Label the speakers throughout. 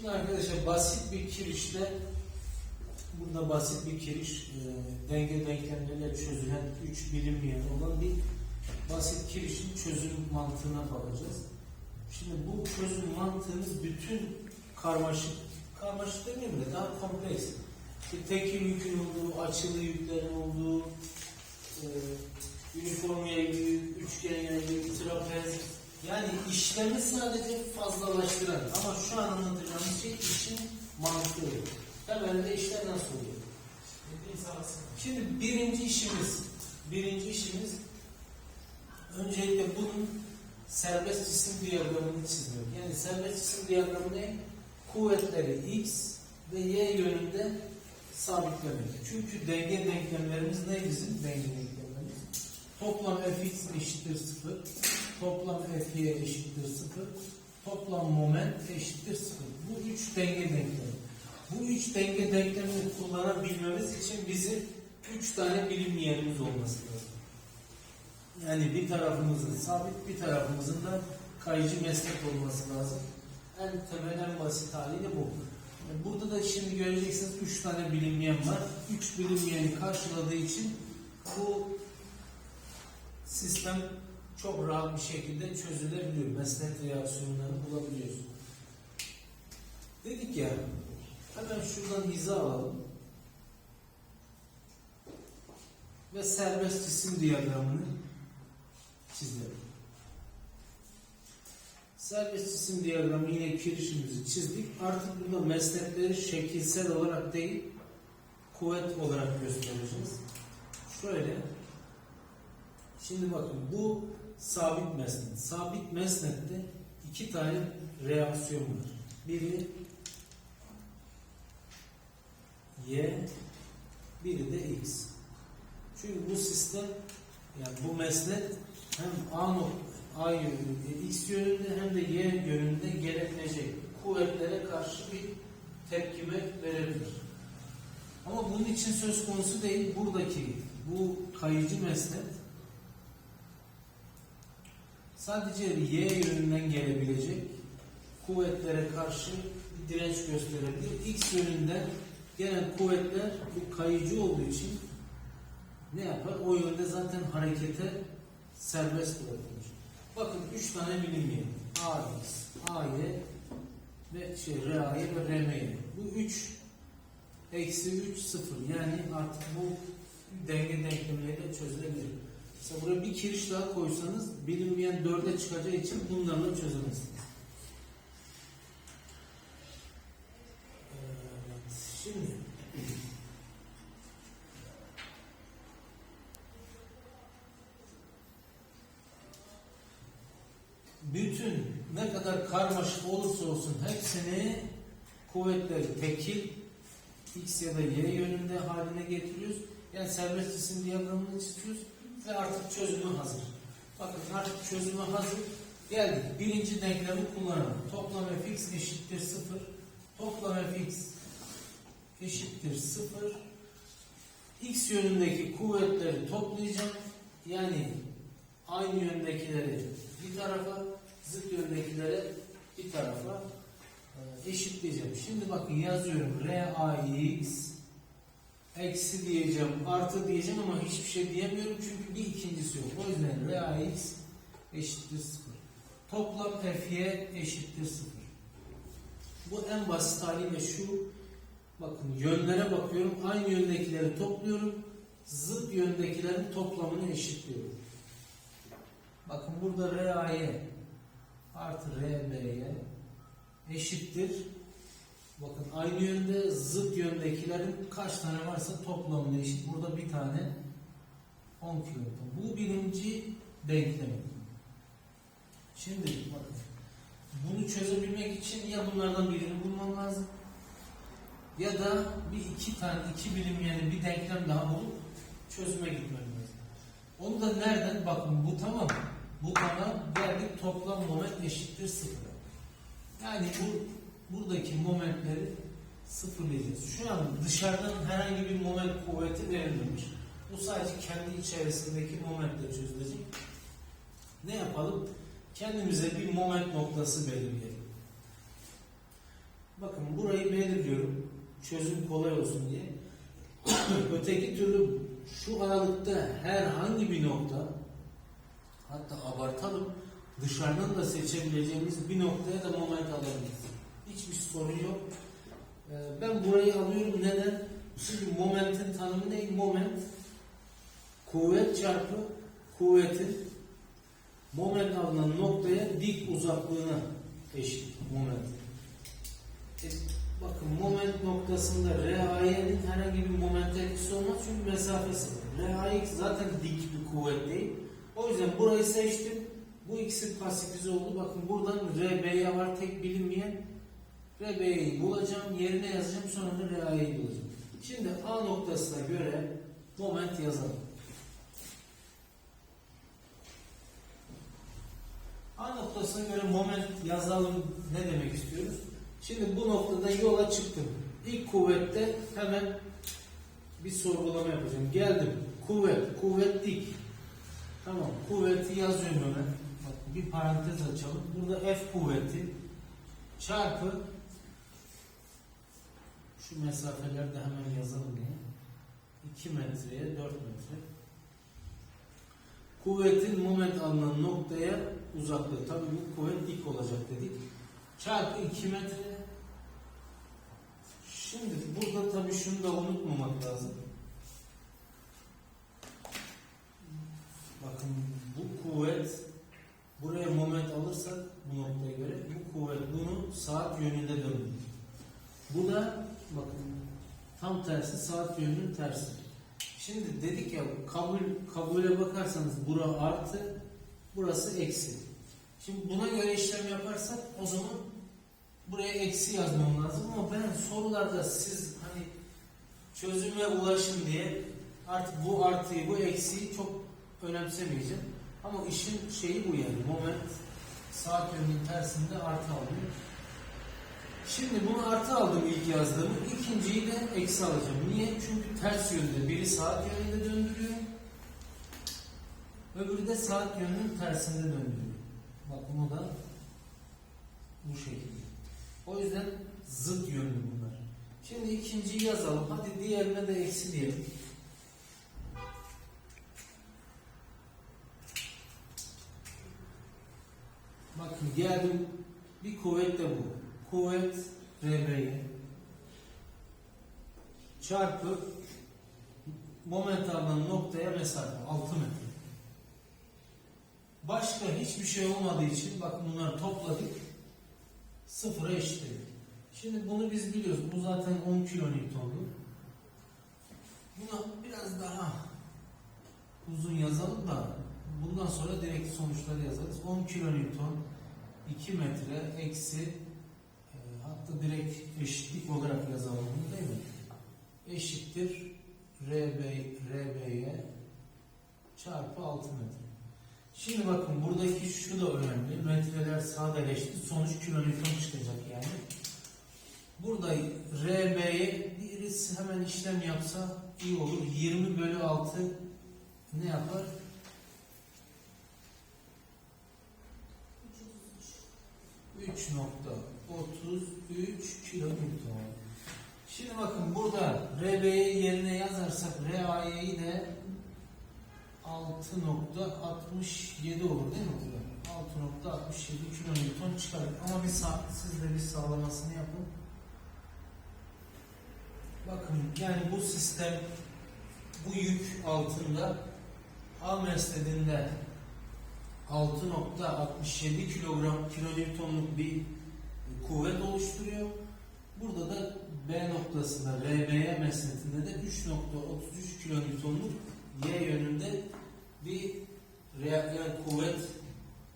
Speaker 1: Şimdi arkadaşlar basit bir kirişte burada basit bir kiriş e, denge denklemleriyle çözülen 3 bilinmeyen olan bir basit kirişin çözüm mantığına bakacağız. Şimdi bu çözüm mantığımız bütün karmaşık, karmaşık demeyeyim de daha kompleks. İşte tekil yükün olduğu, açılı yüklerin olduğu, e, üniform yaylı, üçgen yaylı, trapez, yani işlemi sadece fazlalaştıran ama şu an anlatacağımız şey işin mantığı. Temelde işler nasıl oluyor? Şimdi birinci işimiz, birinci işimiz öncelikle bunun serbest cisim diyagramını çizmek. Yani serbest cisim diyagramı ne? Kuvvetleri x ve y yönünde sabitlemek. Çünkü denge denklemlerimiz ne bizim denge denklemlerimiz? Toplam fx eşittir 0, toplam fy eşittir 0, toplam moment eşittir 0. Bu üç denge denklemi. Bu üç denge denklemini kullanabilmemiz için bizim üç tane bilinmeyenimiz olması lazım. Yani bir tarafımızın sabit, bir tarafımızın da kayıcı meslek olması lazım. En temel, en basit haliyle bu. Yani Burada da şimdi göreceksiniz üç tane bilinmeyen var. Üç bilinmeyeni karşıladığı için bu sistem çok rahat bir şekilde çözülebiliyor. Meslek reaksiyonlarını bulabiliyoruz. Dedik ya, hemen şuradan hiza alalım. Ve serbest cisim diyagramını çizelim. Serbest cisim diyagramı yine kirişimizi çizdik. Artık burada meslekleri şekilsel olarak değil, kuvvet olarak göstereceğiz. Şöyle. Şimdi bakın bu sabit mesnet. Sabit mesnette iki tane reaksiyon var. Biri Y, biri de X. Çünkü bu sistem yani bu mesnet hem A A yönünde, X yönünde hem de Y yönünde gelebilecek kuvvetlere karşı bir tepkime verebilir. Ama bunun için söz konusu değil. Buradaki bu kayıcı mesnet sadece Y yönünden gelebilecek kuvvetlere karşı bir direnç gösterebilir. X yönünden gelen kuvvetler bu kayıcı olduğu için ne yapar? O yönde zaten harekete serbest bırakılır. Bakın üç tane bilinmeyen. AX, AY ve şey RAY ve RMY. Bu üç eksi 3 sıfır. Yani artık bu denge denklemleriyle çözülebilir. Mesela buraya bir kiriş daha koysanız bilinmeyen dörde çıkacağı için bunlarla çözemezsiniz. Evet, şimdi bütün ne kadar karmaşık olursa olsun hepsini kuvvetleri tekil x ya da y yönünde haline getiriyoruz. Yani serbest cisim diyagramını çiziyoruz ve artık çözümü hazır. Bakın artık çözümü hazır. Geldik. Birinci denklemi kullanalım. Toplam fx eşittir 0. Toplam fx eşittir 0. X yönündeki kuvvetleri toplayacağım. Yani aynı yöndekileri bir tarafa, zıt yöndekileri bir tarafa e, eşitleyeceğim. Şimdi bakın yazıyorum. RAX eksi diyeceğim, artı diyeceğim ama hiçbir şey diyemiyorum çünkü bir ikincisi yok. O yüzden RAX eşittir 0. Toplam FY eşittir 0. Bu en basit haliyle şu. Bakın yönlere bakıyorum. Aynı yöndekileri topluyorum. Zıt yöndekilerin toplamını eşitliyorum. Bakın burada RAY artı RB'ye eşittir. Bakın aynı yönde zıt yöndekilerin kaç tane varsa toplamına eşit. Burada bir tane 10 kiloton. Bu birinci denklem. Şimdi bakın. Bunu çözebilmek için ya bunlardan birini bulmam lazım ya da bir iki tane iki bilim yani bir denklem daha bulup çözüme gitmem lazım. Onu da nereden? Bakın bu tamam. Bu bana geldik toplam moment eşittir sıfıra. Yani bu buradaki momentleri sıfırlayacağız. Şu an dışarıdan herhangi bir moment kuvveti verilmemiş. Bu sadece kendi içerisindeki momentle çözülecek. Ne yapalım? Kendimize bir moment noktası belirleyelim. Bakın burayı belirliyorum. Çözüm kolay olsun diye. Öteki türlü şu aralıkta herhangi bir nokta hatta abartalım dışarıdan da seçebileceğimiz bir noktaya da moment alabiliriz. Hiçbir sorun yok. Ee, Ben burayı alıyorum. Neden? Şimdi momentin tanımı ne? Moment kuvvet çarpı kuvvetin moment alınan noktaya dik uzaklığına eşit moment. E, bakın moment noktasında RAY'nin herhangi bir moment etkisi olmaz çünkü mesafesi var. RAY zaten dik bir kuvvet değil. O yüzden burayı seçtim. Bu ikisi pasifize oldu. Bakın buradan RB'ye var tek bilinmeyen. RB'yi bulacağım, yerine yazacağım, sonra da RA'yı bulacağım. Şimdi A noktasına göre moment yazalım. A noktasına göre moment yazalım ne demek istiyoruz? Şimdi bu noktada yola çıktım. İlk kuvvette hemen bir sorgulama yapacağım. Geldim. Kuvvet, kuvvet dik. Tamam, kuvveti yazıyorum hemen. Bak, bir parantez açalım. Burada F kuvveti çarpı şu mesafelerde hemen yazalım diye. 2 metreye 4 metre. Kuvvetin moment alınan noktaya uzaklığı. Tabii bu kuvvet dik olacak dedik. Çarpı 2 metre. Şimdi burada tabii şunu da unutmamak lazım. Bakın bu kuvvet buraya moment alırsak bu noktaya göre bu kuvvet bunu saat yönünde döndürür. Bu da tersi saat yönünün tersi. Şimdi dedik ya kabul kabule bakarsanız bura artı burası eksi. Şimdi buna göre işlem yaparsak o zaman buraya eksi yazmam lazım ama ben sorularda siz hani çözüme ulaşın diye artık bu artıyı bu eksiyi çok önemsemeyeceğim. Ama işin şeyi bu yani moment saat yönünün tersinde artı alıyor. Şimdi bunu artı aldım ilk yazdığımı. ikinciyi de eksi alacağım. Niye? Çünkü ters yönde. Biri saat yönünde döndürüyor. Öbürü de saat yönünün tersinde döndürüyor. Bakın o da bu şekilde. O yüzden zıt yönlü bunlar. Şimdi ikinciyi yazalım. Hadi diğerine de eksi diyelim. Bakın geldim. Bir kuvvet de bu. Kuvvet RB'ye çarpı moment alınan noktaya mesafe 6 metre. Başka hiçbir şey olmadığı için bakın bunları topladık. Sıfıra eşitledik. Şimdi bunu biz biliyoruz. Bu zaten 10 kilonewtonlu. Buna biraz daha uzun yazalım da bundan sonra direkt sonuçları yazarız. 10 kilonewton 2 metre eksi hatta direkt eşitlik olarak yazalım değil mi? Eşittir RB, RB'ye çarpı 6 metre. Şimdi bakın buradaki şu da önemli. Metreler sadeleşti. Sonuç kilonewton çıkacak yani. Burada RB'ye birisi hemen işlem yapsa iyi olur. 20 bölü 6 ne yapar? 3.33 kilonewton. Şimdi bakın burada RB'yi yerine yazarsak RA'yı de 6.67 olur değil mi? burada? 6.67 kilonewton çıkar. Ama bir sa siz de bir sağlamasını yapın. Bakın yani bu sistem bu yük altında A mesnedinde 6.67 kilogram kilonewtonluk bir kuvvet oluşturuyor. Burada da B noktasında RB'ye mesnetinde de 3.33 kilonewtonluk Y yönünde bir yani kuvvet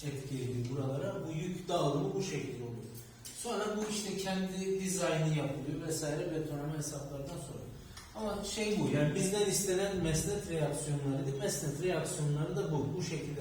Speaker 1: etki ediyor buralara. Bu yük dağılımı bu şekilde oluyor. Sonra bu işte kendi dizaynı yapılıyor vesaire betonarme hesaplardan sonra. Ama şey bu yani bizden istenen mesnet reaksiyonlarıydı. Mesnet reaksiyonları da bu. Bu şekilde